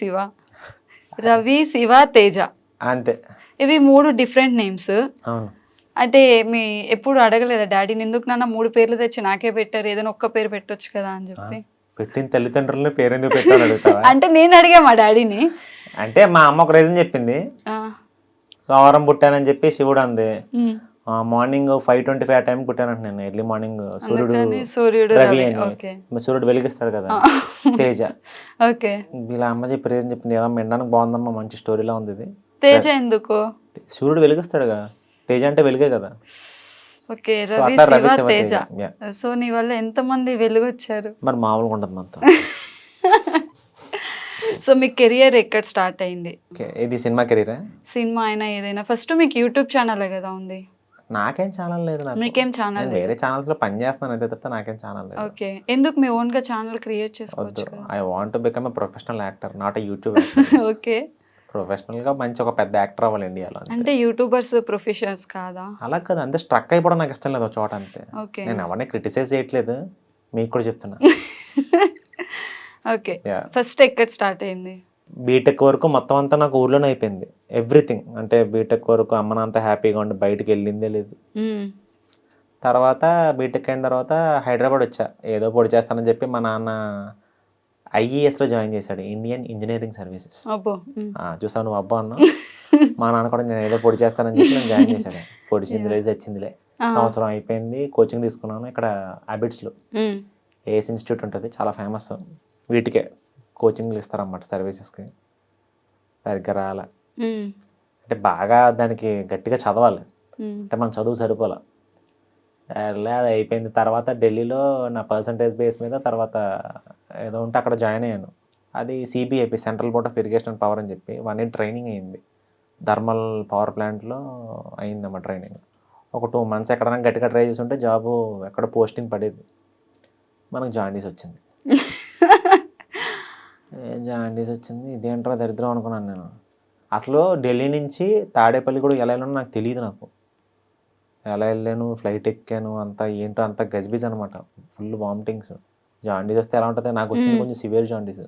శివ రవి శివ తేజ. అంతే. ఇవి మూడు డిఫరెంట్ నేమ్స్ అవును. అంటే మీ ఎప్పుడు అడగలేదా డాడీని ఎందుకు నాన్న మూడు పేర్లు తెచ్చి నాకే పెట్టారు? ఏదైనా ఒక్క పేరు పెట్టొచ్చు కదా అని చెప్పి. పెట్టిన తల్లిదండ్రులని పెట్టాను అడుగుతావా? అంటే నేను అడిగా మా డాడీని. అంటే మా అమ్మ ఒక రీజన్ చెప్పింది. సోమవారం పుట్టానని చెప్పి శివుడు అంది. Morning five twenty five time పుట్టానంట నేను ఎర్లీ మార్నింగ్ సూర్యుడు సూర్యుడు రవి అని. సూర్యుడు వెలిగిస్తాడు కదా. తేజ. ఓకే. వీళ్ళ అమ్మ చెప్పి రీజన్ చెప్పింది. ఏదో వినడానికి బాగుందమ్మా మంచి స్టోరీలా ఉంది ఇది. తేజ ఎందుకు? సూర్యుడు వెలిగిస్తాడు కదా. తేజ అంటే వెలుగే కదా. ఓకే రవి శివ తేజ. సో నీ వల్ల ఎంతమంది వెలుగొచ్చారు? మరి మామూలుగా ఉండదు మొత్తం సో మీ కెరియర్ ఎక్కడ స్టార్ట్ అయింది? ఇది సినిమా కెరీరా? సినిమా అయినా ఏదైనా. ఫస్ట్ మీకు యూట్యూబ్ ఛానల్ కదా ఉంది. నాకేం ఛానల్ లేదు నాకు. మీకేం ఛానల్ నేను వేరే ఛానల్స్లో పని చేస్తున్నాను అంతే తప్ప నాకేం ఛానల్ లేదు. ఓకే. ఎందుకు మీ ఓన్గా ఛానల్ క్రియేట్ వద్దు. చేసుకోవచ్చు కదా I want become a professional actor not a YouTube okay. ప్రొఫెషనల్గా మంచి ఒక పెద్ద యాక్టర్ అవ్వాలి ఇండియాలో అంతే. అంటే యూట్యూబర్స్ ప్రొఫెషనల్స్ కాదా? అలా కదా అంతే స్ట్రక్ అయిపోవడం నాకు ఇష్టం లేదు ఒక చోట అంతే. ఓకే. నేను ఎవరిని క్రిటిసైజ్ చేయట్లేదు మీకు కూడా చెప్తున్నా. ఓకే. Yeah. ఫస్ట్ ఎక్కడ స్టార్ట్ అయింది? బీటెక్ వరకు మొత్తం అంతా నాకు ఊర్లోనే అయిపోయింది. ఎవ్రీథింగ్ అంటే బీటెక్ వరకు అమ్మ అంతా హ్యాపీగా ఉండి బయటికి వెళ్ళిందే లేదు. తర్వాత బీటెక్ అయిన తర్వాత హైదరాబాద్ వచ్చా. ఏదో పొడి చేస్తానని చెప్పి మా నాన్న ఐఈఎస్లో జాయిన్ చేశాడు. Indian engineering services. చూసావు నువ్వు అబ్బా అన్న మా నాన్న కూడా నేను ఏదో పొడి చేస్తానని చెప్పి నేను జాయిన్ చేశాడు పొడిచిందిలే చచ్చిందిలే. సంవత్సరం అయిపోయింది. కోచింగ్ తీసుకున్నాను. ఇక్కడ మ్మ్. ఏఎస్ ఇన్స్టిట్యూట్ ఉంటుంది. చాలా ఫేమస్ వీటికే. కోచింగ్లు ఇస్తారన్నమాట సర్వీసెస్కి. సరిగ్గా రాలే. అంటే బాగా దానికి గట్టిగా చదవాలి. అంటే మన చదువు సరిపోలే. అది అయిపోయింది. తర్వాత ఢిల్లీలో నా పర్సంటేజ్ బేస్ మీద తర్వాత ఏదో ఉంటే అక్కడ జాయిన్ అయ్యాను. అది CBIP central board of irrigation and power అని చెప్పి వన్ ఇయర్ ట్రైనింగ్ అయింది. థర్మల్ పవర్ ప్లాంట్లో అయిందమ్మా ట్రైనింగ్. ఒక టూ మంత్స్ ఎక్కడైనా గట్టిగా ట్రై చేసి ఉంటే జాబు ఎక్కడ పోస్టింగ్ పడేది. మనకు జాండీస్ వచ్చింది. ఏ జాండీస్ వచ్చింది? ఇదేంట్రా దరిద్రం అనుకున్నాను నేను. అసలు ఢిల్లీ నుంచి తాడేపల్లి కూడా ఎలా వెళ్ళానో నాకు తెలియదు నాకు. ఎలా వెళ్ళాను? ఫ్లైట్ ఎక్కాను? అంతా ఏంటో అంతా గజిబిజ్ అనమాట ఫుల్ వామిటింగ్స్. జాండీస్ వస్తే ఎలా ఉంటుంది? నాకు వచ్చింది కొంచెం సివియర్ జాండీస్.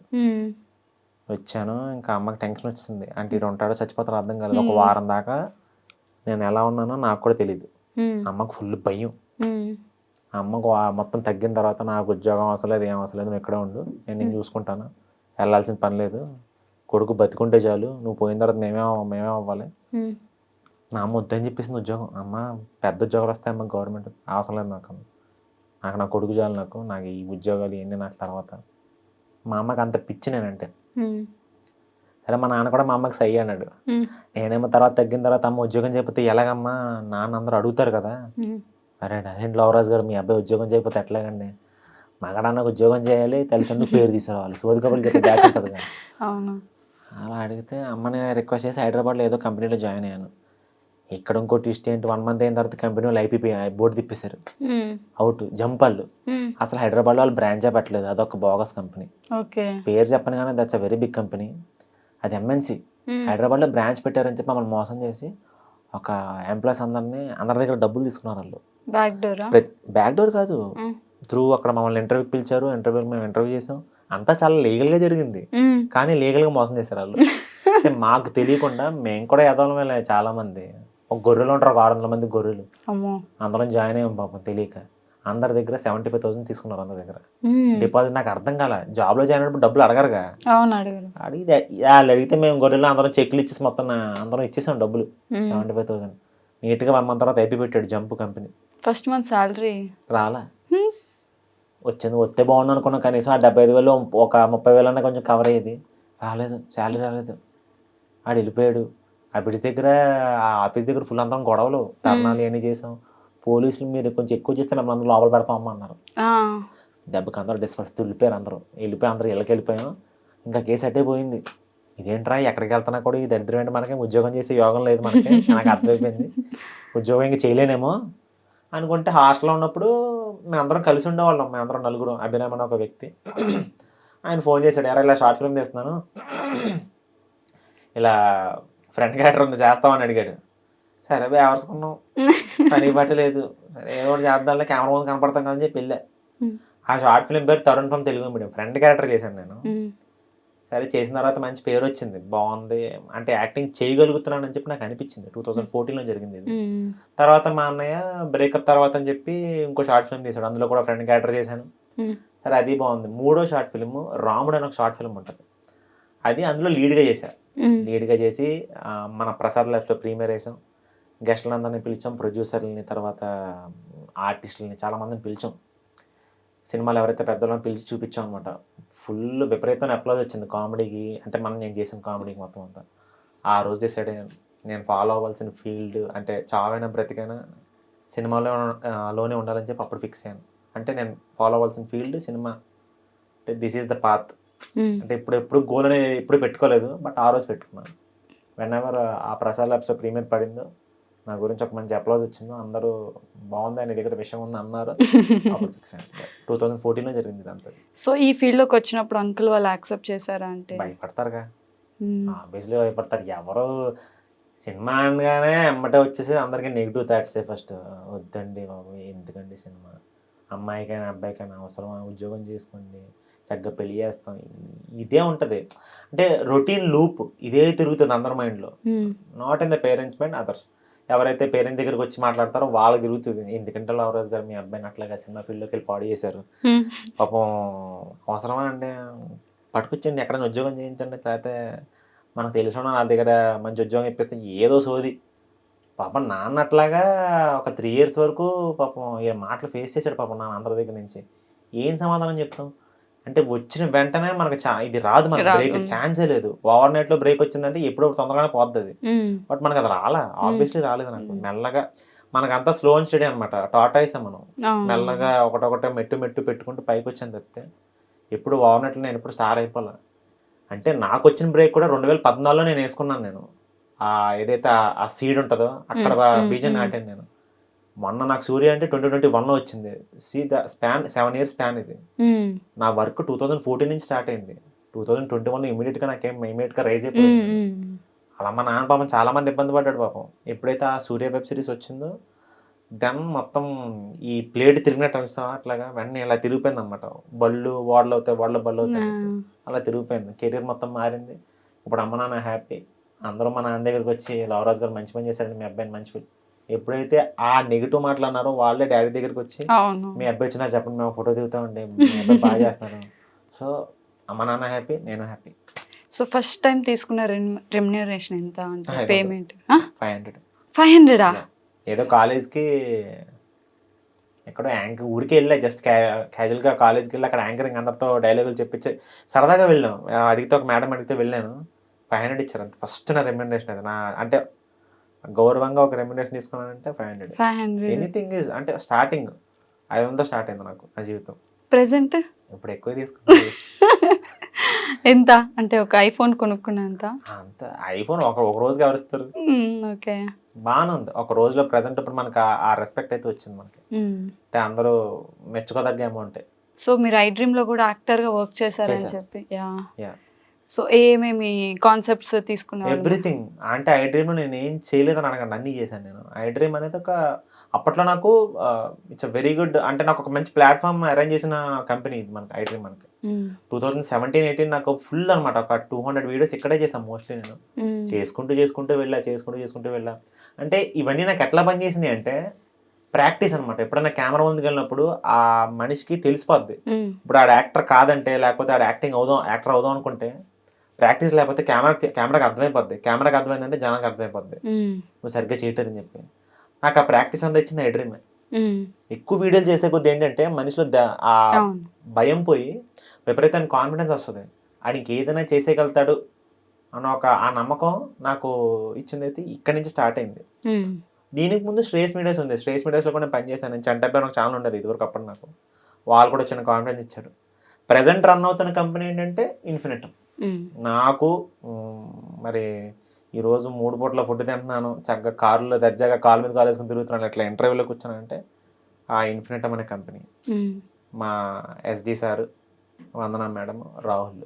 వచ్చాను. ఇంకా అమ్మకి టెన్షన్ వచ్చింది. అంటే ఇటు ఉంటాడో చచ్చిపోతారో అర్థం కాలేదు. ఒక వారం దాకా నేను ఎలా ఉన్నానో నాకు కూడా తెలియదు మ్మ్. అమ్మకు ఫుల్ భయం. మ్మ్. అమ్మకు మొత్తం తగ్గిన తర్వాత నాకు ఉద్యోగం అవసరం లేదు ఏం అవసరం లేదు నువ్వు ఇక్కడే ఉండు. నేను నేను చూసుకుంటాను. వెళ్ళాల్సిన పని లేదు. కొడుకు బతికుంటే చాలు. నువ్వు పోయిన తర్వాత మేమే మేమే అవ్వాలి. నా అమ్మ వద్దని చెప్పేసింది ఉద్యోగం. అమ్మ పెద్ద ఉద్యోగాలు వస్తాయి అమ్మ గవర్నమెంట్ అవసరం లేదు నాకు. నాకు నా కొడుకు చాలు నాకు. నాకు ఈ ఉద్యోగాలు ఇవన్నీ నాకు తర్వాత. మా అమ్మకి అంత పిచ్చి నేనంటే. సరే మా నాన్న కూడా మా అమ్మకి సై అన్నాడు. నేనేమో తర్వాత తగ్గిన తర్వాత అమ్మ ఉద్యోగం చేయకపోతే ఎలాగమ్మా? నాన్న అందరూ అడుగుతారు కదా. అరే అదేంటి లవరాజు గారు మీ అబ్బాయి ఉద్యోగం చేయకపోతే ఎట్లాగండి? మగడాన్నకు ఉద్యోగం చేయాలి తల్లిదండ్రులు పేరు తీసుకురావాలి. సోది కబుర్లు చెప్పి బ్యాచ్ ఉంటుంది కదా. అవును. అలా అడిగితే అమ్మని రిక్వెస్ట్ చేసి హైదరాబాద్లో ఏదో కంపెనీలో జాయిన్ అయ్యాను. ఇక్కడ ఇంకో ట్విస్ట్ ఏంటి? వన్ మంత్ అయిన తర్వాత కంపెనీ వాళ్ళు ఐపీపీ బోర్డు తిప్పేశారు. అవుట్ జంప్ వాళ్ళు. మ్మ్. అసలు హైదరాబాద్లో వాళ్ళు బ్రాంచే పెట్టలేదు. అదొక బోగస్ కంపెనీ పేరు చెప్పను కానీ that's a very big company అది ఎంఎన్సీ మ్మ్. హైదరాబాద్లో బ్రాంచ్ పెట్టారని చెప్పి మమ్మల్ని మోసం చేసి ఒక ఎంప్లాయీస్ అందరినీ అందరి దగ్గర డబ్బులు తీసుకున్నారు వాళ్ళు. బ్యాక్ డోరా బ్యాక్ డోర్ కాదు. త్రూ అక్కడ మమ్మల్ని ఇంటర్వ్యూకి పిలిచారు ఇంటర్వ్యూకి మేము ఇంటర్వ్యూ చేసాం. అంతా చాలా లీగల్గా జరిగింది. కానీ లీగల్గా మోసం చేశారు వాళ్ళు. అంటే మాకు తెలియకుండా మేము కూడా ఎదవలమే చాలా మంది ఒక గొర్రెలు ఉంటారు ఒక ఆరు వందల మంది గొర్రెలు. అందరం జాయిన్ అయ్యాం పాపం తెలియక. అందరి దగ్గర సెవెంటీ ఫైవ్ థౌసండ్ తీసుకున్నారు అందరి దగ్గర. డిపాజిట్ నాకు అర్థం కాల. జాబ్లో జాయిన్ అయినప్పుడు డబ్బులు అడగరుగా. అడిగితే వాళ్ళు అడిగితే మేము గొర్రెలు అందరం చెక్లు ఇచ్చేసి మొత్తం అందరం ఇచ్చేసాం డబ్బులు. Seventy five thousand. నీట్గా వన్ మంత్ తర్వాత ఐపీ పెట్టాడు jump company. First month salary రాలా. వచ్చింది. వస్తే బాగుండు అనుకున్నా కనీసం ఆ డెబ్బై ఐదు వేలు ఒక ముప్పై వేలు అన్నా కొంచెం కవర్ అయ్యేది. రాలేదు. శాలరీ రాలేదు. ఆడు వెళ్ళిపోయాడు. ఆ బిడ్స్ దగ్గర ఆ ఆఫీస్ దగ్గర ఫుల్ అంతా గొడవలు. ధర్నాలు ఇవన్నీ చేసాం. పోలీసులు మీరు కొంచెం ఎక్కువ చేస్తే మిమ్మల్ని అందరూ లోపల పెడతామమ్మా అన్నారు. దెబ్బకి అందరూ డిస్పర్స్ వెళ్ళిపోయారు అందరూ. వెళ్ళిపోయి అందరూ ఇళ్ళకి వెళ్ళిపోయాం. ఇంకా కేసు అట్టే పోయింది. ఇదేంట్రా ఎక్కడికి వెళ్తున్నా కూడా ఈ దరిద్రం ఏంటి మనకి? ఉద్యోగం చేసే యోగం లేదు మనకి. నాకు అర్థమైపోయింది. ఉద్యోగం ఇంకా చేయలేనేమో అనుకుంటే హాస్టల్లో ఉన్నప్పుడు మేమందరం కలిసి ఉండేవాళ్ళం. మేమందరం నలుగురు. అభినయం అనే ఒక వ్యక్తి. ఆయన ఫోన్ చేశాడు. ఎరా ఇలా షార్ట్ ఫిల్మ్ తీస్తున్నాను. ఇలా ఫ్రంట్ క్యారెక్టర్ ఉంది చేస్తామని అడిగాడు. సరే వేవరుసుకున్నాం పని బట్టి లేదు. సరే ఏదో ఒకటి చేద్దాంలే కెమెరా ముందు కనపడతాం కదా అని చెప్పి వెళ్ళా. ఆ షార్ట్ ఫిల్మ్ పేరు Tarun from Telugu medium. Front character చేశాను నేను. సరే చేసిన తర్వాత మంచి పేరు వచ్చింది బాగుంది అంటే యాక్టింగ్ చేయగలుగుతున్నాను అని చెప్పి నాకు అనిపించింది. టూ థౌజండ్ ఫోర్టీన్లో జరిగింది ఇది. తర్వాత మా అన్నయ్య బ్రేకప్ తర్వాత అని చెప్పి ఇంకో షార్ట్ ఫిల్మ్ తీసాడు అందులో కూడా ఫ్రెండ్ క్యారెక్టర్ చేశాను. సరే అది బాగుంది మూడో షార్ట్ ఫిల్మ్ రాముడు అని ఒక షార్ట్ ఫిల్మ్ ఉంటుంది. అది అందులో లీడ్గా చేశారు. లీడ్గా చేసి మన ప్రసాద్ లైఫ్లో ప్రీమియర్ వేసాం గెస్ట్లందరినీ పిలిచాం. ప్రొడ్యూసర్లని తర్వాత ఆర్టిస్టులని చాలామందిని పిలిచాం. సినిమాలు ఎవరైతే పెద్దలను పిలిచి చూపించాం అనమాట ఫుల్ విపరీతమైన అప్లోజ్ వచ్చింది కామెడీకి. అంటే మనం నేను చేసిన కామెడీకి మొత్తం అంతా. ఆ రోజు డిసైడ్ అయ్యాను. నేను ఫాలో అవ్వాల్సిన ఫీల్డ్ అంటే చావైనా బ్రతికైనా సినిమాలో లోనే ఉండాలని చెప్పి అప్పుడు ఫిక్స్ అయ్యాను. అంటే నేను ఫాలో అవ్వాల్సిన ఫీల్డ్ సినిమా. అంటే దిస్ ఈజ్ ద పాత్. అంటే ఇప్పుడు ఎప్పుడు గోల్ అనేది ఎప్పుడు పెట్టుకోలేదు బట్ ఆ రోజు పెట్టుకున్నాను. వెన్ ఎవర్ ఆ ప్రసాద్ ల్యాబ్స్లో ప్రీమియర్ పడిందో నా గురించి ఒక మంచి అప్లాజ్ వచ్చిందో. అందరూ బాగుంది ఆయన దగ్గర విషయం ఉంది అన్నారు. అప్పుడు ఫిక్స్ అయ్యాను టూ థౌజండ్ ఫోర్టీన్లో జరిగింది ఇదంతా. సో ఈ ఫీల్డ్లోకి వచ్చినప్పుడు అంకుల్ వాళ్ళు యాక్సెప్ట్ చేశారా అంటే? భయపడతారుగా. ఆబ్వియస్లీ భయపడతారు. ఎవరు సినిమా అనగానే అమ్మటే వచ్చేసి అందరికీ నెగిటివ్ థాట్స్ ఫస్ట్ వద్దండి బాబు ఎందుకండి సినిమా? అమ్మాయికైనా అబ్బాయికైనా అవసరమా? ఉద్యోగం చేసుకోండి. చక్కగా పెళ్ళి చేస్తాం. ఇదే ఉంటుంది. అంటే రొటీన్ లూప్ ఇదే తిరుగుతుంది అందరి మైండ్లో. Not in the parents mind others ఎవరైతే పేరెంట్స్ దగ్గరికి వచ్చి మాట్లాడతారో వాళ్ళకి తిరుగుతుంది. ఎందుకంటే లవరాజ్ గారు మీ అబ్బాయిని అట్లాగా సినిమా ఫీల్డ్లోకి వెళ్ళి పాడు చేశారు. పాపం అవసరమా అంటే పట్టుకొచ్చండి ఎక్కడైనా ఉద్యోగం చేయించండి లేకపోతే మనకు తెలిసిన వాళ్ళ దగ్గర మంచి ఉద్యోగం ఇప్పిస్తే ఏదో సోది. పాపం నాన్న అట్లాగా ఒక త్రీ ఇయర్స్ వరకు పాపం ఈ మాటలు ఫేస్ చేశాడు పాపం నాన్న అందరి దగ్గర నుంచి. ఏం సమాధానం చెప్తాం? అంటే వచ్చిన వెంటనే మనకు ఇది రాదు మనకు. బ్రేక్ ఛాన్సే లేదు. ఓవర్ నైట్లో బ్రేక్ వచ్చిందంటే ఎప్పుడో తొందరగానే మ్మ్. బట్ మనకు అది రాలా. ఆబ్వియస్లీ రాలేదు నాకు. మెల్లగా మనకంతా స్లో అండ్ స్టడీ అనమాట టాటాయిస్ మనం. మెల్లగా ఒకటొకటే మెట్టు మెట్టు పెట్టుకుంటూ పైకి వచ్చాను తప్పితే ఎప్పుడు వాడినట్లు నేను ఎప్పుడు స్టార్ అయిపోలే. అంటే నాకు వచ్చిన బ్రేక్ కూడా రెండు వేల పద్నాలుగులో నేను వేసుకున్నాను నేను. ఆ ఏదైతే ఆ- సీడ్ ఉంటుందో అక్కడ బీజం. నాటాను నేను. మొన్న నాకు సూర్య అంటే ట్వంటీ ట్వంటీ వన్లో వచ్చింది. See the span seven years span ఇది. నా వర్క్ టూ థౌజండ్ ఫోర్టీన్ నుంచి స్టార్ట్ అయింది. టూ థౌజండ్ ట్వంటీ వన్లో ఇమీడియట్గా నాకేం ఇమీడియట్గా రైజ్. అయిపోయింది. అలా మా నాన్న పాపం చాలా మంది ఇబ్బంది పడ్డాడు పాపం. ఎప్పుడైతే ఆ సూర్య వెబ్ సిరీస్ వచ్చిందో దెన్ మొత్తం ఈ ప్లేట్ తిరిగినట్టు అనిపిస్తాం అట్లాగా వెంటనే ఇలా తిరిగిపోయింది అనమాట బళ్ళు వాడలు అవుతాయి వాడలు బళ్ళు అవుతాయి. అలా తిరిగిపోయింది. కెరీర్ మొత్తం మారింది. ఇప్పుడు అమ్మ నాన్న హ్యాపీ. అందరూ మా నాన్న దగ్గరికి వచ్చి లవరాజ్ గారు మంచి పని చేశారండి. మీ అబ్బాయిని మంచి ఎప్పుడైతే ఆ నెగిటివ్ మాటలు అన్నారో వాళ్ళే డాడీ దగ్గరికి వచ్చి అవును. మీ అబ్బాయి వచ్చినారు చెప్పండి మేము ఫోటో దిగుతామండి మీ అబ్బాయి బాగా చేస్తున్నారు సో అమ్మ నాన్న హ్యాపీ నేను హ్యాపీ. సో ఫస్ట్ టైం తీసుకున్న రెమ్యూనరేషన్ ఎంత అంటే. పేమెంట్? Five hundred. ఫైవ్ హండ్రెడా? ఏదో కాలేజ్కి ఎక్కడో యాంకర్ ఊరికే వెళ్ళా జస్ట్ క్యాజువల్గా కాలేజ్కి వెళ్ళి అక్కడ యాంకరింగ్ అందరితో డైలాగులు చెప్పించి సరదాగా వెళ్ళాం. అడిగితే ఒక మేడం అడిగితే వెళ్ళాను. ఫైవ్ హండ్రెడ్ ఇచ్చారు అంత. ఫస్ట్ నా రెమ్యూనరేషన్ అది. నా అంటే గౌరవంగా ఒక remuneration తీసుకున్నానంటే five hundred five hundred anything is అంటే స్టార్టింగ్ ఐదు వందలు స్టార్ట్ అయింది నాకు నా జీవితం. ప్రెసెంట్ ఇప్పుడు ఎక్కువ తీసుకున్నాను ఎంత? అంటే ఒక ఐఫోన్ కొనుక్కున్నంత అంత ఐఫోన్ ఒక ఒక రోజుకి ఎవరిస్తారు ఓకే బాగానే ఉంది. ఒక రోజులో ప్రజెంట్ ఇప్పుడు మనకి ఆ- రెస్పెక్ట్ అయితే వచ్చింది మనకి. అంటే అందరూ మెచ్చుకోదగ్గ అమౌంట్ సో మీరు ఐ డ్రీమ్లో కూడా యాక్టర్గా వర్క్ చేశారని చేశా. చెప్పి యా. సో ఏమేమి కాన్సెప్ట్స్ తీసుకున్నారు ఎవ్రీథింగ్ అంటే ఐ డ్రీమ్ నేను ఏం చేయలేదని అడగండి అన్నీ చేశాను నేను. ఐ డ్రీమ్ అనేది ఒక అప్పట్లో నాకు ఇట్స్ వెరీ గుడ్ అంటే నాకు ఒక మంచి ప్లాట్ఫామ్ అరేంజ్ చేసిన కంపెనీ ఇది మనకి ఐ డ్రీమ్ మనకి. టూ థౌజండ్ సెవెంటీన్ ఎయిటీన్ నాకు ఫుల్ అనమాట ఒక టూ హండ్రెడ్ వీడియోస్ ఇక్కడే చేశాను మోస్ట్లీ నేను. చేసుకుంటూ చేసుకుంటూ వెళ్ళా చేసుకుంటూ చేసుకుంటూ వెళ్ళా. అంటే ఇవన్నీ నాకు ఎట్లా పనిచేసినాయి అంటే ప్రాక్టీస్ అనమాట ఎప్పుడైనా కెమెరా ముందుకు వెళ్ళినప్పుడు ఆ మనిషికి తెలిసిపోద్ది. ఇప్పుడు ఆడ యాక్టర్ కాదంటే లేకపోతే ఆడ యాక్టింగ్ అవుదాం యాక్టర్ అవుదాం అనుకుంటే ప్రాక్టీస్ లేకపోతే కెమెరా కెమెరాకి అర్థమైపోద్ది. కెమెరాకి అర్థమైందంటే జనానికి అర్థమైపోద్ది. నువ్వు సరిగ్గా చేయటని చెప్పి. నాకు ఆ ప్రాక్టీస్ అంతా ఇచ్చింది ఐడ్రీమే మ్మ్. ఎక్కువ వీడియోలు చేసే కొద్ది ఏంటంటే మనిషిలో ఆ భయం పోయి విపరీతమైన కాన్ఫిడెన్స్ వస్తుంది. ఆడికి ఏదైనా చేసేయగలుగుతాడు అన్న ఒక ఆ నమ్మకం నాకు ఇచ్చింది అయితే ఇక్కడి నుంచి స్టార్ట్ అయింది. దీనికి ముందు శ్రేయస్ మీడియాస్ ఉంది. శ్రేయస్ మీడియాస్లో కూడా నేను పనిచేశాను. నేను చంట పేరు ఒక ఛానల్ ఉండేది ఇదివరకు అప్పుడు నాకు. వాళ్ళు కూడా చిన్న కాన్ఫిడెన్స్ ఇచ్చారు. ప్రజెంట్ రన్ అవుతున్న కంపెనీ ఏంటంటే ఇన్ఫినిట్ మ్మ్. నాకు మరి ఈరోజు మూడు పూట్ల ఫుడ్ తింటున్నాను. చక్కగా కారులో దర్జాగా కాలు మీద కాలు వేసుకుని తిరుగుతున్నాను. ఇట్లా ఇంటర్వ్యూలో కూర్చున్నానంటే ఆ ఇన్ఫినిటమ్ అనే కంపెనీ. మా SD sir Vandana madam Rahul.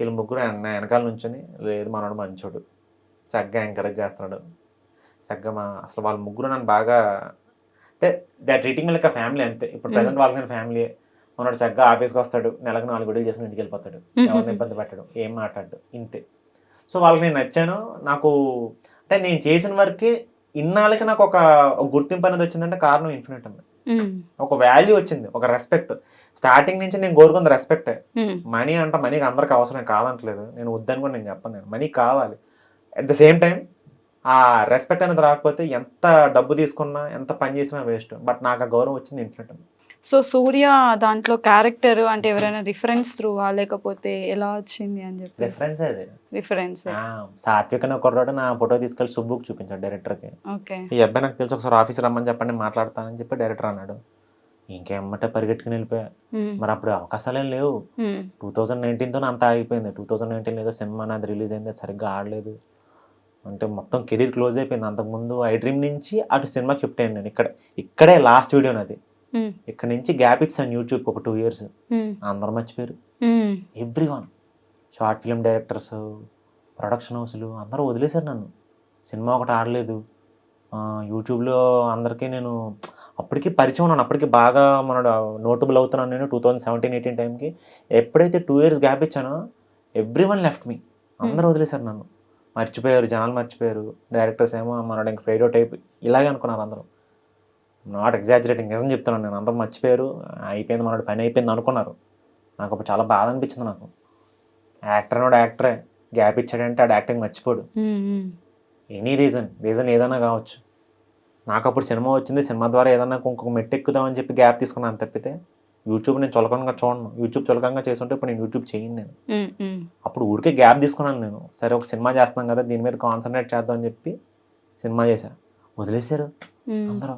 వీళ్ళు ముగ్గురు నా వెనకాల నుంచొని లేదు మనోడు మంచోడు. చక్కగా ఎంకరేజ్ చేస్తున్నాడు. చక్కగా మా అసలు వాళ్ళ ముగ్గురు నన్ను బాగా అంటే దే ట్రీటింగ్ లైక్ ఫ్యామిలీ అంతే. ఇప్పుడు. ప్రజెంట్ వాళ్ళకి నేను ఫ్యామిలీ మనోడు చక్కగా ఆఫీస్కి వస్తాడు. నెలకు నాలుగు గడులు చేసుకుని ఇంటికి వెళ్ళిపోతాడు. ఎవరిని ఇబ్బంది పెట్టడు. ఏం మాట్లాడు ఇంతే. సో వాళ్ళకి నేను నచ్చాను. నాకు అంటే నేను చేసిన వరకే ఇన్నాళ్ళకి నాకు ఒక గుర్తింపు అనేది వచ్చిందంటే కారణం ఇన్ఫినిట్ ఉమ్, ఒక వాల్యూ వచ్చింది. ఒక రెస్పెక్ట్ స్టార్టింగ్ నుంచి నేను కోరుకుంది రెస్పెక్టే మనీ అంట మనీకి అందరికి అవసరం. కాదంటలేదు. నేను వద్దని కూడా నేను చెప్పను. నేను మనీ కావాలి. అట్ ద సేమ్ టైం ఆ రెస్పెక్ట్ అనేది రాకపోతే ఎంత డబ్బు తీసుకున్నా ఎంత పని చేసినా వేస్ట్ బట్ నాకు ఆ గౌరవం వచ్చింది ఇన్ఫినిట్ సో సూర్య దాంట్లో క్యారెక్టర్ అంటే ఎవరైనా రిఫరెన్స్ త్రూవా లేకపోతే ఎలా వచ్చింది అని చెప్పి రిఫరెన్స్ అది. రిఫరెన్స్ సాత్విక్ అనే కుర్రాడు నా ఫోటో తీసుకెళ్ళి సుబ్బుకి చూపించాడు డైరెక్టర్కి ఓకే. ఈ అబ్బాయి నాకు తెలిసి ఒకసారి ఆఫీస్ రమ్మని చెప్పండి మాట్లాడతానని చెప్పి డైరెక్టర్ అన్నాడు. ఇంకేమంటే పరిగెట్టుకుని వెళ్ళిపోయా. మరి అప్పుడు అవకాశాలు ఏం లేవు. టూ థౌజండ్ నైన్టీన్తో అంతా ఆగిపోయింది. టూ థౌజండ్ నైన్టీన్ ఏదో సినిమా నాది రిలీజ్ అయింది సరిగ్గా ఆడలేదు. అంటే మొత్తం కెరీర్ క్లోజ్ అయిపోయింది. అంతకుముందు ఐ డ్రీమ్ నుంచి అటు సినిమాకి షిఫ్ట్ అయ్యాను నేను. ఇక్కడ ఇక్కడే లాస్ట్ వీడియో నాది. ఇక్కడ నుంచి గ్యాప్ ఇచ్చాను యూట్యూబ్ ఒక టూ ఇయర్స్. ఉమ్, అందరూ మర్చిపోయారు. Every one short film directors production హౌస్లు అందరూ వదిలేశారు నన్ను. సినిమా ఒకటి ఆడలేదు. యూట్యూబ్లో అందరికీ నేను అప్పటికి పరిచయం ఉన్నాను. అప్పటికి బాగా మన నోటబుల్ అవుతున్నాను నేను టూ థౌజండ్ సెవెంటీన్ ఎయిటీన్ టైంకి ఎప్పుడైతే టూ ఇయర్స్ గ్యాప్ ఇచ్చానో ఎవ్రీ వన్ లెఫ్ట్ మీ అందరూ వదిలేశారు నన్ను. మర్చిపోయారు జనాలు మర్చిపోయారు. డైరెక్టర్స్ ఏమో మనోడు ఇంక ఫేడ్ అవుట్ అయిపోయి ఇలాగే అనుకున్నారు అందరూ. నాట్ ఎగ్జాజరేటింగ్ నిజం చెప్తున్నాను నేను అందరూ మర్చిపోయారు. అయిపోయింది మనోడు పని అయిపోయింది అనుకున్నారు. నాకు అప్పుడు చాలా బాధ అనిపించింది నాకు. యాక్టర్ అనోడు యాక్టరే గ్యాప్ ఇచ్చాడంటే ఆడు యాక్టింగ్ మర్చిపోడు. ఎనీ రీజన్ రీజన్ ఏదైనా కావచ్చు. నాకు అప్పుడు సినిమా వచ్చింది సినిమా ద్వారా ఏదైనా ఇంకొక మెట్టు ఎక్కుదామని చెప్పి గ్యాప్ తీసుకున్నాను తప్పితే యూట్యూబ్ నేను చులకంగా చూడను. యూట్యూబ్ చులకంగా చేస్తుంటే ఇప్పుడు నేను యూట్యూబ్ చేయను నేను. అప్పుడు ఊరికే గ్యాప్ తీసుకున్నాను నేను. సరే ఒక సినిమా చేస్తున్నాం కదా దీని మీద కాన్సన్ట్రేట్ చేద్దాం అని చెప్పి సినిమా చేశా. వదిలేశారు. అందరూ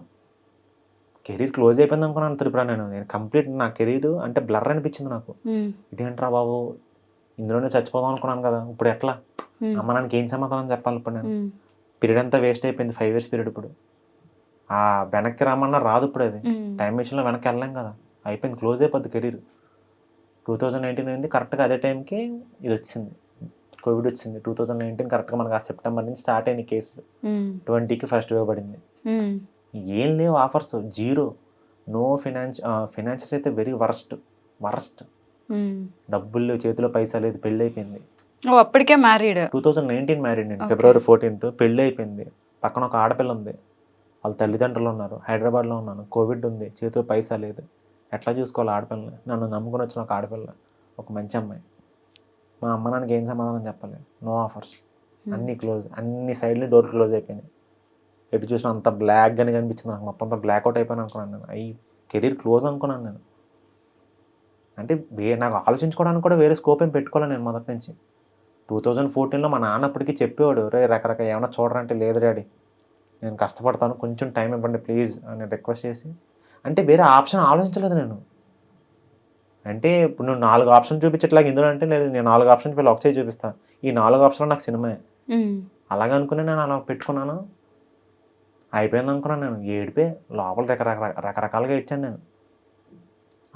కెరీర్ క్లోజ్ అయిపోయింది అనుకున్నాను త్రిపుర నేను. నేను కంప్లీట్ నా కెరీర్ అంటే బ్లర్ అనిపించింది నాకు. ఇదేంట్రా బాబు? ఇందులోనే చచ్చిపోదాం అనుకున్నాను కదా. ఇప్పుడు ఎట్లా? అమ్మ నాన్నకి ఏం సమాధానం చెప్పాలి ఇప్పుడు నేను. పీరియడ్ అంతా వేస్ట్ అయిపోయింది. ఫైవ్ ఇయర్స్ పీరియడ్ ఇప్పుడు. ఆ వెనక్కి రమ్మన్నా రాదు ఇప్పుడు అది. టైం మిషన్లో వెనక్కి వెళ్ళలేం కదా. అయిపోయింది. క్లోజ్ అయిపోద్ది కెరీర్. టూ థౌజండ్ నైన్టీన్ అయింది కరెక్ట్గా అదే టైంకి ఇది వచ్చింది. కోవిడ్ వచ్చింది. టూ థౌజండ్ నైన్టీన్ కరెక్ట్గా మనకు ఆ సెప్టెంబర్ నుంచి స్టార్ట్ అయిన కేసులు ట్వంటీకి ఫస్ట్ వేవ్ పడింది ఏం లేవు offers. Zero. No finance finances అయితే వెరీ వరస్ట్. వరస్ట్. డబ్బులు చేతిలో పైసా లేదు పెళ్ళి అయిపోయింది ఓ అప్పటికే married. Two thousand nineteen married నేను. ఫిబ్రవరి ఫోర్టీన్త్ పెళ్ళి అయిపోయింది పక్కన ఒక ఆడపిల్ల ఉంది. వాళ్ళ తల్లిదండ్రులు ఉన్నారు. హైదరాబాద్లో ఉన్నాను. కోవిడ్ ఉంది. చేతిలో పైసా లేదు. ఎట్లా చూసుకోవాలి ఆడపిల్లని? నన్ను నమ్ముకుని వచ్చిన ఒక ఆడపిల్ల. ఒక మంచి అమ్మాయి. మా అమ్మ నాన్నకి ఏం సమాధానం చెప్పాలి? No offers. అన్ని క్లోజ్. అన్ని సైడ్లు డోర్ క్లోజ్ అయిపోయినాయి. ఎటు చూసినా అంత బ్లాక్గానే కనిపించింది నాకు. మొత్తం అంతా బ్లాక్ అవుట్ అయిపోయాను అనుకున్నాను నేను. అయ్యి కెరీర్ క్లోజ్ అనుకున్నాను నేను. అంటే వే నాకు ఆలోచించుకోవడానికి కూడా వేరే స్కోప్ ఏం పెట్టుకోవాలి నేను మొదటి నుంచి. టూ థౌజండ్ ఫోర్టీన్లో మా నాన్న అప్పటికి చెప్పేవాడు రే రకరకాల ఏమైనా చూడరంటే లేదు డాడీ. నేను కష్టపడతాను కొంచెం టైం ఇవ్వండి ప్లీజ్ అని రిక్వెస్ట్ చేసి. అంటే వేరే ఆప్షన్ ఆలోచించలేదు నేను. అంటే ఇప్పుడు నువ్వు నాలుగు ఆప్షన్ చూపించట్లాగా ఇందులో అంటే లేదు. నేను నాలుగు ఆప్షన్ వీళ్ళు ఒక చేయి చూపిస్తాను ఈ నాలుగు ఆప్షన్లో నాకు సినిమాయే. ఉమ్, అలాగే అనుకుని నేను అలా పెట్టుకున్నాను. అయిపోయింది అనుకున్నాను నేను. ఏడిపోయి లోపల రకరకాల రకరకాలుగా ఇచ్చాను నేను.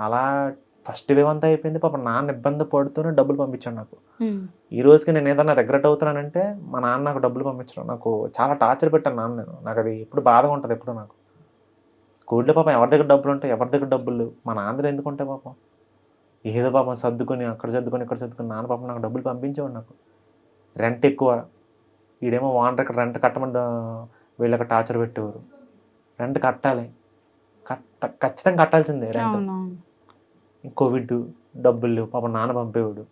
అలా ఫస్ట్ వేవ్ అంతా అయిపోయింది. పాప నాన్న ఇబ్బంది పడుతూనే డబ్బులు పంపించాడు నాకు. ఈ రోజుకి నేను ఏదైనా రిగ్రెట్ అవుతున్నానంటే మా నాన్న నాకు డబ్బులు పంపించడం. నాకు చాలా టార్చర్ పెట్టాను నాన్న నేను. నాకు అది ఎప్పుడు బాధగా ఉంటుంది ఎప్పుడు నాకు. కోవిడ్లో పాపం ఎవరి దగ్గర డబ్బులు ఉంటాయి? ఎవరి దగ్గర డబ్బులు. మా నాన్న ఎందుకు ఉంటాయి పాపం? ఏదో పాపం సర్దుకొని అక్కడ సర్దుకొని ఇక్కడ సర్దుకొని నాన్న పాపం నాకు డబ్బులు పంపించేవాడు నాకు. రెంట్ ఎక్కువ. ఈడేమో ఇక్కడ రెంట్ కట్టమని వీళ్ళకి టార్చర్ పెట్టేవారు. రెంట్ కట్టాలి. ఖచ్చితంగా కట్టాల్సిందే రెంట్. కోవిడ్ డబ్బులు పాపం నాన్న పంపేవాడు.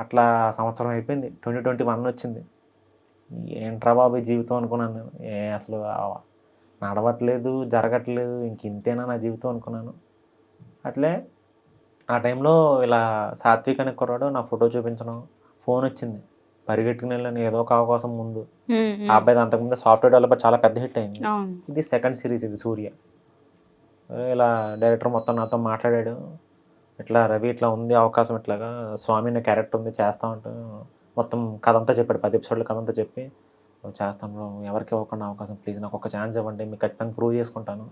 అట్లా సంవత్సరం అయిపోయింది. ట్వంటీ ట్వంటీ వన్ వచ్చింది. ఏంట్రా బాబు జీవితం అనుకున్నాను. నేను ఏ అసలు నడవట్లేదు జరగట్లేదు ఇంక ఇంతేనా నా జీవితం అనుకున్నాను. అట్లే ఆ టైంలో ఇలా సాత్విక్ అనే కుర్రాడు నా ఫోటో చూపించడం ఫోన్ వచ్చింది. పరిగెట్టుకుని వెళ్ళాను ఏదో ఒక అవకాశం ముందు. ఆ అబ్బాయి అంతకుముందు సాఫ్ట్వేర్ డెవలపర్ చాలా పెద్ద హిట్ అయింది. ఇది సెకండ్ సిరీస్ ఇది సూర్య. ఇలా డైరెక్టర్ మొత్తం నాతో మాట్లాడాడు. ఇట్లా రవి ఇట్లా ఉంది అవకాశం ఇట్లాగా స్వామి అనే క్యారెక్టర్ ఉంది చేస్తా ఉంటూ మొత్తం కథ అంతా చెప్పాడు. పది ఎపిసోడ్ల కథ అంతా చెప్పి "ఓ, చేస్తాను. ఎవరికి ఇవ్వకుండా అవకాశం ప్లీజ్ నాకు ఒక ఛాన్స్ ఇవ్వండి మీకు ఖచ్చితంగా ప్రూవ్ చేసుకుంటాను.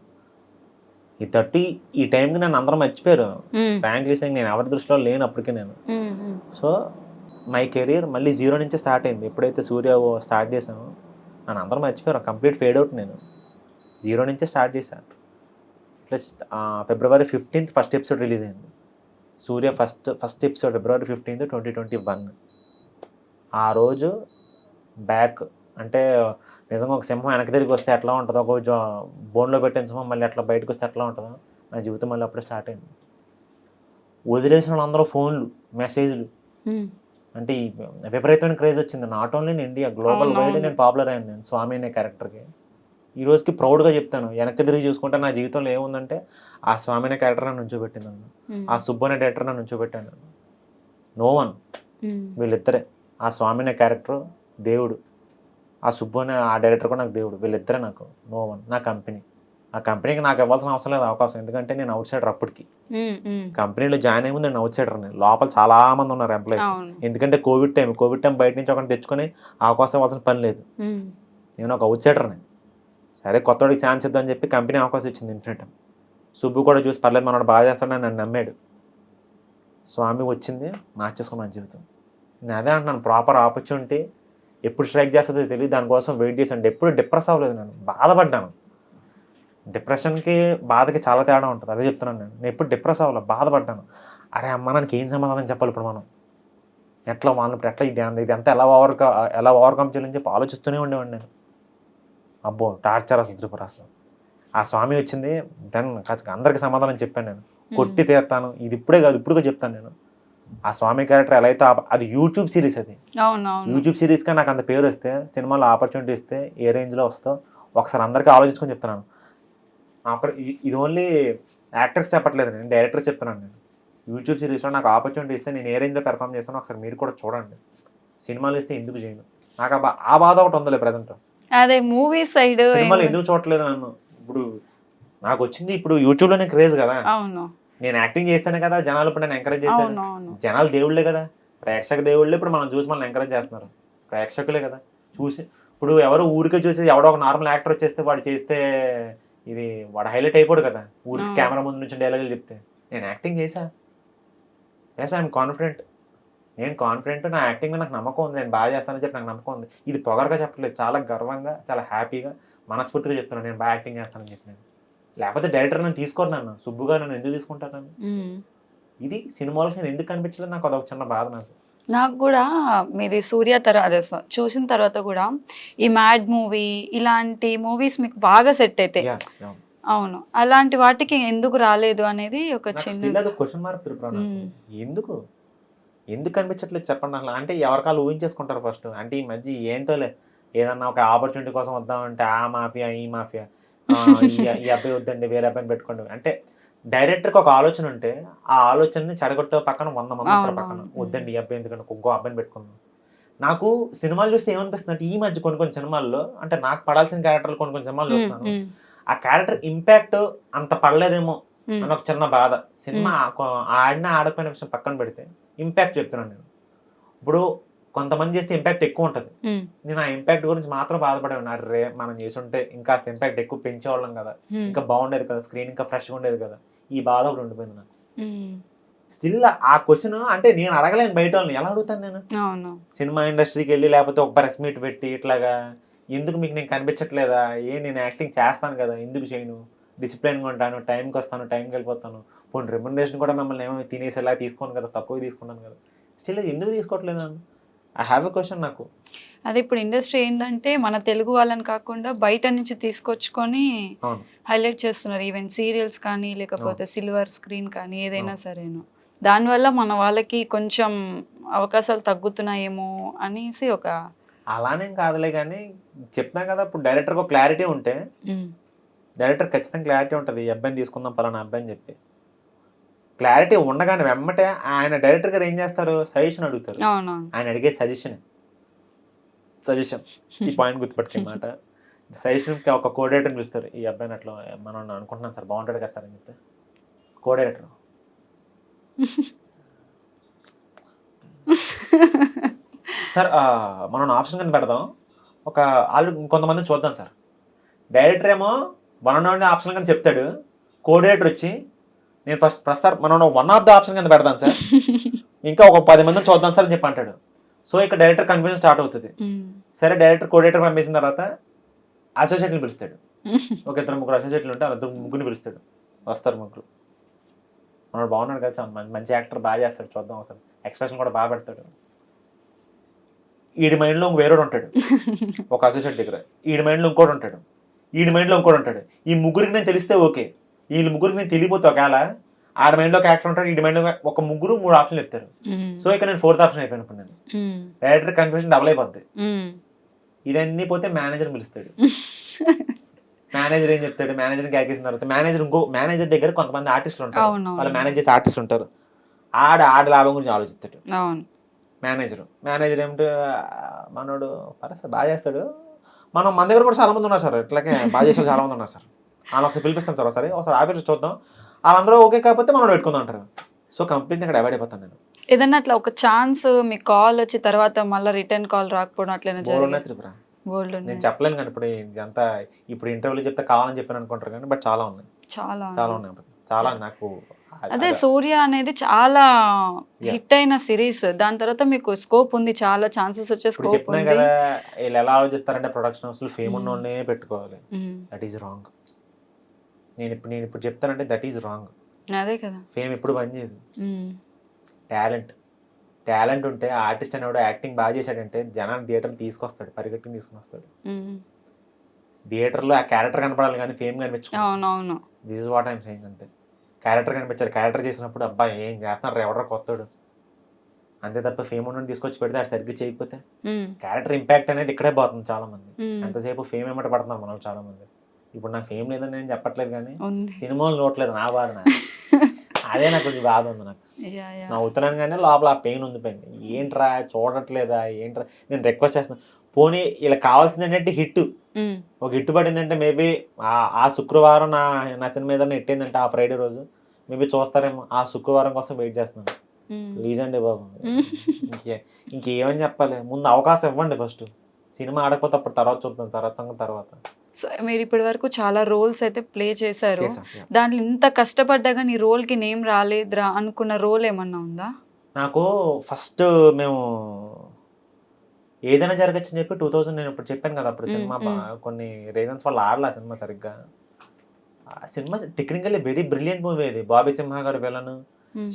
ఈ థర్టీ ఈ టైంకి నన్ను అందరం మర్చిపోయారు. ఫ్రాంక్లీ సెయింగ్ నేను ఎవరి దృష్టిలో లేను అప్పటికే నేను సో మై కెరీర్ మళ్ళీ జీరో నుంచి స్టార్ట్ అయింది. ఎప్పుడైతే సూర్య స్టార్ట్ చేశానో నన్ను అందరూ మర్చిపోయారు. కంప్లీట్ ఫేడ్ అవుట్ నేను. జీరో నుంచే స్టార్ట్ చేశాను ఇట్లా February fifteenth first episode release అయింది. Surya first first episode February fifteenth twenty twenty one. ఆ రోజు బ్యాక్ అంటే నిజంగా ఒక సింహం వెనక్కి తిరిగి వస్తే ఎట్లా ఉంటుందో ఒక బోన్లో పెట్టిన సింహం మళ్ళీ ఎట్లా బయటకు వస్తే ఎట్లా ఉంటుందో నా జీవితం మళ్ళీ అప్పుడే స్టార్ట్ అయింది. వదిలేసిన వాళ్ళందరూ ఫోన్లు మెసేజ్లు. అంటే ఈ విపరీతమైన క్రేజ్ వచ్చింది. Not only in India global wide. నేను పాపులర్ అయ్యాను నేను స్వామి అనే క్యారెక్టర్కి ఈ రోజుకి ప్రౌడ్గా చెప్తాను వెనక్కి తిరిగి చూసుకుంటే నా జీవితంలో ఏముందంటే ఆ స్వామి అనే క్యారెక్టర్ నన్ను ఉంచోబెట్టింది ఉమ్. ఆ సుబ్బు అనే డైరెక్టర్ నన్ను ఉంచోబెట్టాను నో వన్. వీళ్ళిద్దరే. ఆ స్వామి అనే క్యారెక్టర్ దేవుడు. ఆ సుబ్బు అనే ఆ డైరెక్టర్ కూడా నాకు దేవుడు. వీళ్ళిద్దరే నాకు. నో వన్ నా కంపెనీ ఆ కంపెనీకి నాకు ఇవ్వాల్సిన అవసరం లేదు అవకాశం. ఎందుకంటే నేను అవుట్ సైడర్ అప్పటికి. కంపెనీలో జాయిన్ అయ్యే నేను అవుట్ సైడర్ లోపల చాలా మంది ఉన్నారు ఎంప్లాయీస్ ఎందుకంటే కోవిడ్ టైం కోవిడ్ టైం బయట నుంచి ఒకటి తెచ్చుకొని అవకాశం ఇవ్వాల్సిన పని లేదు. నేను ఒక అవుట్ సైడర్ని సరే కొత్తవాడికి ఛాన్స్ ఇద్దామని చెప్పి కంపెనీ అవకాశం ఇచ్చింది ఇన్ఫినిట్ సుబ్బు కూడా చూసి పర్లేదు మనోడు బాగా చేస్తాడని నన్ను నమ్మాడు. స్వామి వచ్చింది మార్చేసుకున్నాను జీవితం. నేను అదే అంటున్నాను ప్రాపర్ ఆపర్చునిటీ ఎప్పుడు స్ట్రైక్ చేస్తుందో తెలియదు దానికోసం వెయిట్ చేశాను ఎప్పుడు డిప్రెస్ అవ్వలేదు నేను బాధపడ్డాను. డిప్రెషన్కి బాధకి చాలా తేడా ఉంటుంది. అదే చెప్తున్నాను నేను. నేను ఎప్పుడు డిప్రెస్ అవ్వలేదు బాధపడ్డాను. అరే అమ్మ నాకు ఏం సమాధానం చెప్పాలి ఇప్పుడు మనం? ఎట్లా వాళ్ళని ఇప్పుడు ఎట్లా ఇది ఇది అంతా ఎలా ఓవర్కమ్ ఎలా ఓవర్కమ్ చేయాలని చెప్పి ఆలోచిస్తూనే ఉండేవాడిని నేను. అబ్బో టార్చర్ అసలు త్రిపుర అసలు. ఆ స్వామి వచ్చింది దెన్ అందరికి సమాధానం చెప్పాను నేను. కొట్టి తీస్తాను ఇది ఇప్పుడే కాదు ఇప్పుడు కూడా చెప్తాను నేను. ఆ స్వామి క్యారెక్టర్ ఎలా అయితే అది యూట్యూబ్ సిరీస్ అది. యూట్యూబ్ సిరీస్గా నాకు అంత పేరు వస్తే సినిమాలో ఆపర్చునిటీ ఇస్తే ఏ రేంజ్లో వస్తుందో ఒకసారి అందరికీ ఆలోచించుకొని చెప్తున్నాను. అక్కడ ఇ- ఇది ఓన్లీ యాక్టర్స్ చెప్పట్లేదు నేను డైరెక్టర్స్ చెప్తున్నాను నేను. యూట్యూబ్ సిరీస్లో నాకు ఆపర్చునిటీ ఇస్తే నేను ఏ రేంజ్లో పెర్ఫామ్ చేస్తానో ఒకసారి మీరు కూడా చూడండి. సినిమాలు ఇస్తే ఎందుకు చేయను? నాకు ఆ బాధ ఒకటి ఉందిలే ప్రజెంట్ అదే మూవీ సైడ్ సినిమాలు ఎందుకు చూడట్లేదు నన్ను? ఇప్పుడు నాకు వచ్చింది ఇప్పుడు యూట్యూబ్లోనే క్రేజ్ కదా. అవును. నేను యాక్టింగ్ చేస్తానే కదా జనాలు ఇప్పుడు నన్ను ఎంకరేజ్ అవును జనాలు దేవుళ్ళే కదా. ప్రేక్షక దేవుళ్ళే ఇప్పుడు మనం చూసి మనల్ని ఎంకరేజ్ చేస్తున్నారు. ప్రేక్షకులే కదా. చూసి ఇప్పుడు ఎవరు ఊరికే చూసి ఎవడో ఒక నార్మల్ యాక్టర్ వచ్చేస్తే వాడు చేస్తే ఇది వాడు హైలైట్ అయిపోడు కదా. ఊరికి. కెమెరా ముందు నుంచి డైలాగులు చెప్తే. నేను యాక్టింగ్ చేశా. ఎస్ ఐఎమ్ కాన్ఫిడెంట్ నేను కాన్ఫిడెంట్ నా యాక్టింగ్ మీద నాకు నమ్మకం ఉంది. నేను బాగా చేస్తానని చెప్పి నాకు నమ్మకం ఉంది. ఇది పొగరగా చెప్పట్లేదు. చాలా గర్వంగా చాలా హ్యాపీగా మనస్ఫూర్తిగా చెప్తున్నాను. నేను బాగా యాక్టింగ్ చేస్తానని చెప్పి నేను. లేకపోతే డైరెక్టర్ నన్ను తీసుకోరు నన్ను. సుబ్బుగా నన్ను ఎందుకు తీసుకుంటాను. ఇది సినిమాలకు నేను ఎందుకు కనిపించలేదు? నాకు అదొక చిన్న బాధ నాకు. నాకు కూడా మీది సూర్య తర్వాత చూసిన తర్వాత కూడా ఈ మ్యాడ్ మూవీ ఇలాంటి మూవీస్ మీకు బాగా సెట్ yeah. అవును. అలాంటి వాటికి ఎందుకు రాలేదు అనేది ఒక చిన్న క్వశ్చన్ మార్క్. ఎందుకు? ఎందుకు కనిపించట్లేదు చెప్పండి అసలు? అంటే ఎవరికాలు ఊహించేసుకుంటారు ఫస్ట్ అంటే ఈ మధ్య ఏంటోలే ఏదన్నా ఒక ఆపర్చునిటీ కోసం వద్దామంటే ఆ మాఫియా ఈ మాఫియా ఈ అబ్బాయి వద్దండి వేరే అబ్బాయిని పెట్టుకోండి. అంటే డైరెక్టర్కి ఒక ఆలోచన ఉంటే ఆ ఆలోచనని చెడగొట్టే పక్కన వంద మంది ఉంటారు పక్కన. వద్దండి ఈ అబ్బాయి ఎందుకంటే ఇంకో అబ్బాయిని పెట్టుకుందాం. నాకు సినిమాలు చూస్తే ఏమనిపిస్తుంది అంటే ఈ మధ్య కొన్ని కొన్ని సినిమాల్లో అంటే నాకు పడాల్సిన క్యారెక్టర్లు కొన్ని కొన్ని సినిమాలు చూస్తాను ఆ క్యారెక్టర్ ఇంపాక్ట్ అంత పడలేదేమో. అని ఒక చిన్న బాధ. సినిమా ఆడిన ఆడపోయిన విషయం పక్కన పెడితే ఇంపాక్ట్ చెప్తున్నాను నేను. ఇప్పుడు కొంతమంది చేస్తే ఇంపాక్ట్ ఎక్కువ ఉంటుంది నేను ఆ ఇంపాక్ట్ గురించి మాత్రం బాధపడే ఉన్నా రే మనం చేసుంటే ఇంకా ఇంపాక్ట్ ఎక్కువ పెంచేవాళ్ళం కదా. ఇంకా బాగుండేది కదా స్క్రీన్ ఇంకా ఫ్రెష్గా ఉండేది కదా. ఈ బాధ ఒకటి ఉండిపోయింది నాకు. స్టిల్ ఆ క్వశ్చన్ అంటే నేను అడగలేను బయట వాళ్ళని ఎలా అడుగుతాను నేను? సినిమా ఇండస్ట్రీకి వెళ్ళి లేకపోతే ఒక ప్రెస్ మీట్ పెట్టి ఇట్లాగా ఎందుకు మీకు నేను కనిపించట్లేదా? ఏ నేను యాక్టింగ్ చేస్తాను కదా ఎందుకు చేయను? డిసిప్లిన్గా ఉంటాను టైంకి వస్తాను టైంకి వెళ్ళిపోతాను. పోనీ రెమ్యునరేషన్ కూడా మిమ్మల్ని ఏమో తినేసేలా తీసుకోను కదా తక్కువ తీసుకున్నాను కదా. స్టిల్ ఎందుకు తీసుకోవట్లేదు ఐ హ్యావ్ ఎ క్వశ్చన్ నాకు. అదే ఇప్పుడు ఇండస్ట్రీ ఏంటంటే మన తెలుగు వాళ్ళని కాకుండా బయట నుంచి తీసుకొచ్చుకొని హైలైట్ చేస్తున్నారు. ఈవెన్ సీరియల్స్ కానీ లేకపోతే సిల్వర్ స్క్రీన్ కానీ ఏదైనా సరేను. దానివల్ల మన వాళ్ళకి కొంచెం అవకాశాలు తగ్గుతున్నాయేమో అనేసి ఒక అలానేం కాదులే కానీ చెప్పినా కదా ఇప్పుడు డైరెక్టర్కి క్లారిటీ ఉంటే డైరెక్టర్ ఖచ్చితంగా క్లారిటీ ఉంటుంది. ఈ అబ్బాయిని తీసుకుందాం పలానా అబ్బాయి అని చెప్పి. క్లారిటీ ఉండగానే వెమ్మటే ఆయన డైరెక్టర్ గారు ఏం చేస్తారు? సజెషన్ అడుగుతారు. ఆయన అడిగే సజెషన్. సజెషన్. ఈ పాయింట్ గుర్తుపెట్టుకున్నమాట సజెషన్కి ఒక కోఆర్డినేటర్ని పిలుస్తారు. ఈ అబ్బాయిని అట్లా మనం అనుకుంటున్నాం సార్ బాగుంటాడు కదా సార్ అని చెప్తే కోఆర్డినేటర్ సార్ మనం ఆప్షన్ కింద పెడదాం. ఒక ఆల్రెడీ కొంతమంది చూద్దాం సార్. డైరెక్టర్ ఏమో వన్ అండ్ ఆప్షన్ కింద చెప్తాడు. కోఆర్డినేటర్ వచ్చి నేను ఫస్ట్ ప్రస్తుతం మనం వన్ ఆఫ్ ద ఆప్షన్ కింద పెడదాం సార్ ఇంకా ఒక పది మందిని చూద్దాం సార్ అని చెప్పి అంటాడు. సో ఇక్కడ డైరెక్టర్ కన్ఫ్యూజన్ స్టార్ట్ అవుతుంది. సరే డైరెక్టర్ కోఆర్డినేటర్ పంపేసిన తర్వాత అసోసియేట్ని పిలుస్తాడు. ఒక ఇద్దరు ముగ్గురు అసోసియేట్లు ఉంటే వాళ్ళ ముగ్గురిని పిలుస్తాడు. వస్తారు ముగ్గురు. మనోడు బాగున్నాడు కదా చాలా మంచి- మంచి యాక్టర్ బాగా చేస్తాడు. చూద్దాం అసలు ఎక్స్ప్రెషన్ కూడా బాగా పెడతాడు. ఈడి మైండ్లో వేరేడు ఉంటాడు. ఒక అసోసియేట్ దగ్గర. ఈడి మైండ్లో ఇంకోటి ఉంటాడు. ఈడి మైండ్లో ఇంకోటి ఉంటాడు. ఈ ముగ్గురికి నేను తెలిస్తే ఓకే. వీళ్ళ ముగ్గురికి నేను తెలియపోతే ఒకవేళ ఆడ మైండ్లో ఒక యాక్టర్ ఉంటాడు ఈడి మైండ్లో ఒక ముగ్గురు మూడు ఆప్షన్లు చెప్తారు సో ఇక్కడ నేను ఫోర్త్ ఆప్షన్ అయిపోయాను ఇప్పుడు నేను. ఉమ్, డైరెక్టర్ కన్ఫ్యూజన్ డబుల్ అయిపోద్ది. ఇదన్నీ పోతే మేనేజర్ పిలుస్తాడు. మేనేజర్ ఏం చెప్తాడు? మేనేజర్ క్యాకేసిన తర్వాత మేనేజర్ ఇంకో మేనేజర్ దగ్గర కొంతమంది ఆర్టిస్టులు ఉంటారు. వాళ్ళ మేనేజర్స్ ఆర్టిస్టులు ఉంటారు. ఆడ ఆడ లాభం గురించి ఆలోచిస్తాడు. మేనేజర్ మేనేజర్ ఏమిటి మనోడు పరస బాగా చేస్తాడు. మనం మన దగ్గర కూడా చాలా మంది ఉన్నారు సార్. ఇట్లాగే బాగా చేసే చాలా మంది ఉన్నారు సార్. వాళ్ళు ఒకసారి పిలిపిస్తాను సార్ ఒకసారి. ఒకసారి ఆఫీస్ చూద్దాం. వాళ్ళందరూ ఓకే కాకపోతే మనం పెట్టుకుందాం అంటారు. సో కంప్లీట్ ఇక్కడ అవాయిడ్ అయిపోతాను నేను. ఏదన్నా అట్లా ఒక ఛాన్స్ మీకు కాల్ వచ్చి తర్వాత మళ్ళీ రిటర్న్ కాల్ రాకపోవడం అట్లనే జరిగింది? త్రిపుర. బోల్డ్ నేను చెప్పలేను కానీ ఇప్పుడు ఇదంతా ఇప్పుడు ఇంటర్వ్యూలో చెప్తే కావాలని చెప్పాను అనుకుంటారు కానీ బట్ చాలా ఉన్నాయి. చాలా చాలా ఉన్నాయి చాలా నాకు అదే సూర్య అనేది చాలా హిట్ అయిన సిరీస్. దాని తర్వాత మీకు స్కోప్ ఉంది చాలా ఛాన్సెస్ వచ్చే స్కోప్ ఉంది. కదా వీళ్ళు ఎలా ఆలోచిస్తారంటే ప్రొడక్షన్ హౌస్లో ఫేమ్. ఉన్నోనే పెట్టుకోవాలి. దట్ ఈజ్ రాంగ్ నేను ఇప్పుడు నేను ఇప్పుడు చెప్తానంటే దట్ ఈజ్ రాంగ్ అదే కదా. ఫేమ్ ఎప్పుడు పనిచేయదు టాలెంట్ టాలెంట్ ఉంటే ఆర్టిస్ట్ అనేవాడు యాక్టింగ్ బాగా చేశాడంటే జనాన్ని థియేటర్ తీసుకొస్తాడు పరిగెట్టుకుని తీసుకుని వస్తాడు. థియేటర్లో ఆ క్యారెక్టర్ కనపడాలి కానీ ఫేమ్ కనిపించుకో అవునవును. This is what I'm saying అంతే. క్యారెక్టర్ కనిపించారు క్యారెక్టర్ చేసినప్పుడు అబ్బాయి ఏం చేస్తున్నారు ఎవడో కొత్తడు. అంతే తప్ప ఫేమ్ ఉన్నది తీసుకొచ్చి పెడితే అది సరిగ్గా చేయకపోతే క్యారెక్టర్ ఇంపాక్ట్ అనేది ఇక్కడే పోతుంది చాలా మంది. ఎంతసేపు ఫేమ్ ఏమంట పడుతున్నారు మనం చాలా మంది ఇప్పుడు నాకు ఫేమ్ లేదని నేను చెప్పట్లేదు కానీ సినిమాలు చూడట్లేదు నా బాధ నాకు. అదే నాకు కొంచెం బాధ ఉంది నాకు. యా. నవ్వుతున్నాను కానీ లోపల ఆ పెయిన్ ఉంది పెయిన్ ఏంట్రా చూడట్లేదా? ఏంట్రా? నేను రిక్వెస్ట్ చేస్తున్నా. పోనీ ఇలా కావాల్సింది ఏంటంటే హిట్. ఒక హిట్ పడిందంటే మేబీ ఆ శుక్రవారం నా నా సినిమా ఏదైనా ఎట్టిందంటే ఆ ఫ్రైడే రోజు మేబీ చూస్తారేమో. ఆ శుక్రవారం కోసం వెయిట్ చేస్తున్నాను. ప్లీజ్ అండి బాబు. ఇంకే ఇంకేమని చెప్పాలి? ముందు అవకాశం ఇవ్వండి ఫస్ట్ సినిమా ఆడకపోతే అప్పుడు తర్వాత చూద్దాం. తర్వాత తర్వాత. సో మీరు ఇప్పటి వరకు చాలా రోల్స్ అయితే ప్లే చేశారు. దాంట్లో ఇంత కష్టపడ్డా కానీ ఈ రోల్కి నేమ్ రాలేదురా అనుకున్న రోల్ ఏమన్నా ఉందా? నాకు ఫస్ట్ మేము ఏదైనా జరగచ్చు అని చెప్పి టూ థౌజండ్ నేను ఇప్పుడు చెప్పాను కదా అప్పుడు సినిమా కొన్ని రీజన్స్ వల్ల ఆడలా సినిమా సరిగ్గా. ఆ సినిమా టెక్నికల్లీ వెరీ బ్రిలియంట్ మూవీ ఇది బాబీ సింహ గారు విలన్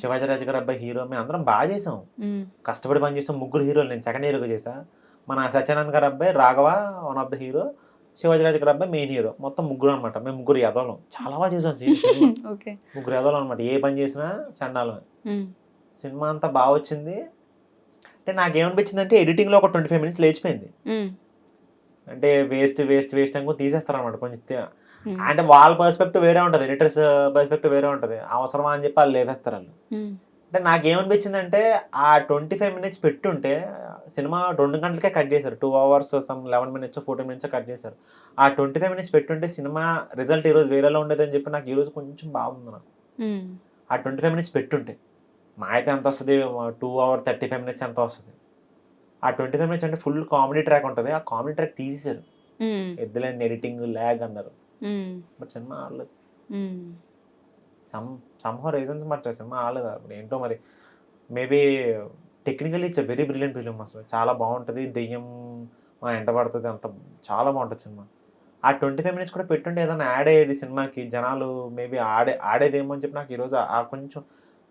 శివాజీరాజు గారు అబ్బాయి హీరో మేము అందరం బాగా చేసాం కష్టపడి పని చేసాం ముగ్గురు హీరోలు నేను సెకండ్ హీరోగా చేసా మన సత్యానంద్ గారు అబ్బాయి Raghava one of the hero Sivajiraju గారు అబ్బాయి మెయిన్ హీరో మొత్తం ముగ్గురు అనమాట మేము ముగ్గురు యదవలం. చాలా బాగా చేసాం ముగ్గురు యదవలం అనమాట ఏ పని చేసినా చండాలమే ఉమ్, సినిమా అంతా బాగా వచ్చింది. అంటే నాకేమనిపించింది అంటే ఎడిటింగ్లో ఒక ట్వంటీ ఫైవ్ మినిట్స్ లేచిపోయింది అంటే వేస్ట్ వేస్ట్ వేస్ట్ అనుకో తీసేస్తారు అనమాట కొంచెం అంటే వాళ్ళ పర్స్పెక్టివ్ వేరే ఉంటుంది. ఎడిటర్స్ పర్స్పెక్టివ్ వేరే ఉంటుంది. అవసరమా అని చెప్పి వాళ్ళు లేపేస్తారు వాళ్ళు. అంటే నాకేమనిపించింది అంటే ఆ ట్వంటీ ఫైవ్ మినిట్స్ పెట్టుంటే సినిమా రెండు గంటలకే కట్ చేశారు. Two hours some eleven minutes fourteen minutes cut చేశారు. ఆ ట్వంటీ ఫైవ్ మినిట్స్ పెట్టుంటే సినిమా రిజల్ట్ ఈరోజు వేరేలా ఉండేది అని చెప్పి నాకు ఈరోజు కొంచెం బాగుంది నాకు. ఆ ట్వంటీ ఫైవ్ మినిట్స్ పెట్టుంటే మా అయితే ఎంత వస్తుంది? Two hour thirty five minutes ఎంత వస్తుంది? ఆ ట్వంటీ ఫైవ్ మినిట్స్ అంటే ఫుల్ కామెడీ ట్రాక్ ఉంటుంది. ఆ కామెడీ ట్రాక్ తీసేశారు. ఉమ్, ఎద్దులేండి ఎడిటింగ్ ల్యాగ్ అన్నారు. బట్ సినిమా ఆడలేదు. సమ్ సమ్హో రీజన్స్ మరి సినిమా ఆడలేదు. ఏంటో మరి maybe technically it's very brilliant film అసలు. చాలా బాగుంటుంది. దెయ్యం మా ఎంట పడుతుంది. అంత చాలా బాగుంటుంది సినిమా. ఆ ట్వంటీ ఫైవ్ మినిట్స్ కూడా పెట్టుంటే ఏదైనా యాడ్ అయ్యేది సినిమాకి. జనాలు మేబీ ఆడే ఆడేదేమో అని చెప్పి నాకు ఈరోజు ఆ కొంచెం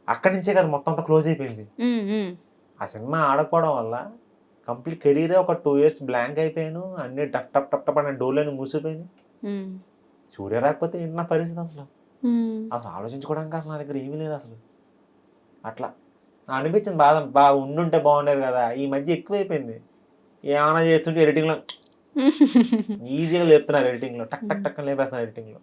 అక్కడి నుంచే కదా మొత్తం అంతా క్లోజ్ అయిపోయింది. ఆ సినిమా ఆడకపోవడం వల్ల కంప్లీట్ కెరీరే ఒక టూ ఇయర్స్ బ్లాంక్ అయిపోయాను. అన్ని టప్ టప్ టప్ టప్ అనే డోర్లను మూసిపోయాను సూర్య రాకపోతే ఏంటి నా పరిస్థితి అసలు. అసలు ఆలోచించుకోవడానికి అసలు నా దగ్గర ఏమీ లేదు అసలు. అట్లా అనిపించింది బాధ. బాగా ఉండుంటే బాగుండేది కదా. ఈ మధ్య ఎక్కువైపోయింది. ఏమైనా చేస్తుంటే ఎడిటింగ్లో ఈజీగా లేపుతున్నారు ఎడిటింగ్లో. టక్ టక్ టక్ లేపేస్తున్నారు ఎడిటింగ్లో.